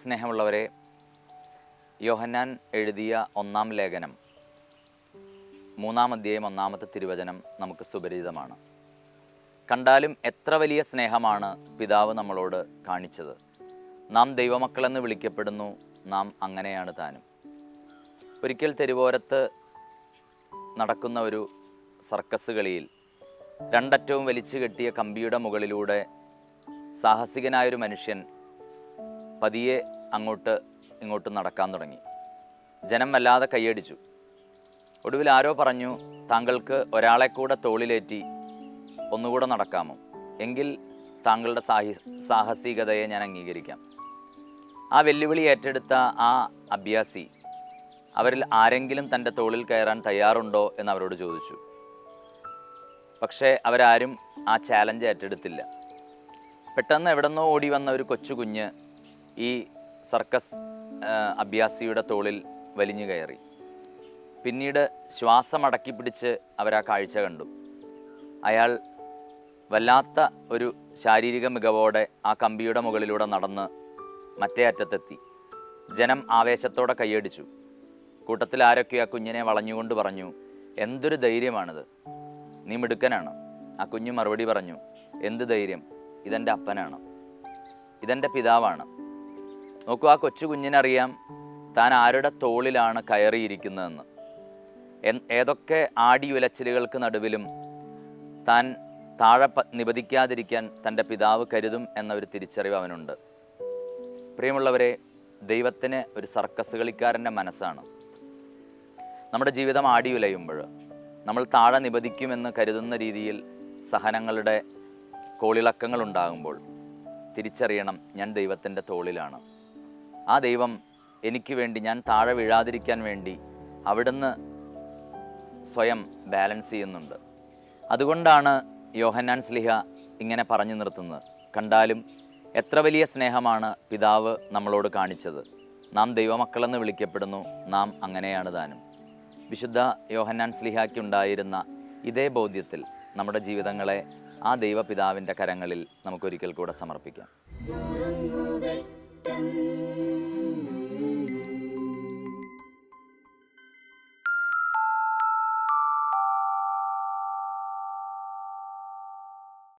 സ്നേഹമുള്ളവരെ യോഹന്നാൻ എഴുതിയ ഒന്നാം ലേഖനം മൂന്നാം അധ്യായം ഒന്നാമത്തെ തിരുവചനം നമുക്ക് സുപരിചിതമാണ്. കണ്ടാലും എത്ര വലിയ സ്നേഹമാണ് പിതാവ് നമ്മളോട് കാണിച്ചത്. നാം ദൈവമക്കളെന്ന് വിളിക്കപ്പെടുന്നു നാം അങ്ങനെയാണ് താനും. ഒരിക്കൽ തെരുവോരത്ത് നടക്കുന്ന ഒരു സർക്കസ് കളിയിൽ രണ്ടറ്റവും വലിച്ചു കെട്ടിയ കമ്പിയുടെ മുകളിലൂടെ സാഹസികനായൊരു മനുഷ്യൻ പതിയെ അങ്ങോട്ട് ഇങ്ങോട്ട് നടക്കാൻ തുടങ്ങി. ജനം വല്ലാതെ കൈയടിച്ചു ഒടുവിൽ ആരോ പറഞ്ഞു താങ്കൾക്ക് ഒരാളെ കൂടെ തോളിലേറ്റി ഒന്നുകൂടെ നടക്കാമോ? എങ്കിൽ താങ്കളുടെ സാഹി സാഹസികതയെ ഞാൻ അംഗീകരിക്കാം. ആ വെല്ലുവിളി ഏറ്റെടുത്ത ആ അഭ്യാസി അവരിൽ ആരെങ്കിലും തന്റെ തോളിൽ കയറാൻ തയ്യാറുണ്ടോ എന്ന് അവരോട് ചോദിച്ചു. പക്ഷേ അവരാരും ആ ചാലഞ്ച് ഏറ്റെടുത്തില്ല. പെട്ടെന്ന് എവിടെന്നോ ഓടി വന്ന ഒരു കൊച്ചു കുഞ്ഞ് ഈ സർക്കസ് അഭ്യാസിയുടെ തോളിൽ വലിഞ്ഞു കയറി. പിന്നീട് ശ്വാസം അടക്കി പിടിച്ച് അവരാ കാഴ്ച കണ്ടു. അയാൾ വല്ലാത്ത ഒരു ശാരീരിക മികവോടെ ആ കമ്പിയുടെ മുകളിലൂടെ നടന്ന് മറ്റേ അറ്റത്തെത്തി. ജനം ആവേശത്തോടെ കൈയടിച്ചു. കൂട്ടത്തിൽ ആരൊക്കെയോ ആ കുഞ്ഞിനെ വളഞ്ഞുകൊണ്ട് പറഞ്ഞു എന്തൊരു ധൈര്യമാണിത്. നീ മിടുക്കനാണ്. ആ കുഞ്ഞു മറുപടി പറഞ്ഞു എന്ത് ധൈര്യം? ഇതെന്റെ അപ്പനാണ്. ഇതെന്റെ പിതാവാണ്. നോക്കൂ ആ കൊച്ചു കുഞ്ഞിനറിയാം താൻ ആരുടെ തോളിലാണ് കയറിയിരിക്കുന്നതെന്ന്. ഏതൊക്കെ ആടിയുലച്ചിലുകൾക്ക് നടുവിലും താൻ താഴെ നിപതിക്കാതിരിക്കാൻ തന്റെ പിതാവ് കരുതും എന്ന ഒരു തിരിച്ചറിവ് അവനുണ്ട്. പ്രിയമുള്ളവരെ ദൈവത്തിന് ഒരു സർക്കസ് കളിക്കാരന്റെ മനസ്സാണ്. നമ്മുടെ ജീവിതം ആടി ഉലയുമ്പോൾ നമ്മൾ താഴെ നിപതിക്കുമെന്ന് കരുതുന്ന രീതിയിൽ സഹനങ്ങളുടെ കോളിളക്കങ്ങൾ ഉണ്ടാകുമ്പോൾ തിരിച്ചറിയണം ഞാൻ ദൈവത്തിന്റെ തോളിലാണ്. ആ ദൈവം എനിക്ക് വേണ്ടി ഞാൻ താഴെ വീഴാതിരിക്കാൻ വേണ്ടി അവിടുന്ന് സ്വയം ബാലൻസ് ചെയ്യുന്നുണ്ട്. അതുകൊണ്ടാണ് യോഹന്നാൻ സ്ലിഹ ഇങ്ങനെ പറഞ്ഞു നിർത്തുന്നത്. കണ്ടാലും എത്ര വലിയ സ്നേഹമാണ് പിതാവ് നമ്മളോട് കാണിച്ചത്. നാം ദൈവമക്കളെന്ന് വിളിക്കപ്പെടുന്നു നാം അങ്ങനെയാണ് താനും. വിശുദ്ധ യോഹന്നാൻ സ്ലിഹയ്ക്കുണ്ടായിരുന്ന ഇതേ ബോധ്യത്തിൽ നമ്മുടെ ജീവിതങ്ങളെ ആ ദൈവപിതാവിന്റെ കരങ്ങളിൽ നമുക്കൊരിക്കൽ കൂടെ സമർപ്പിക്കാം.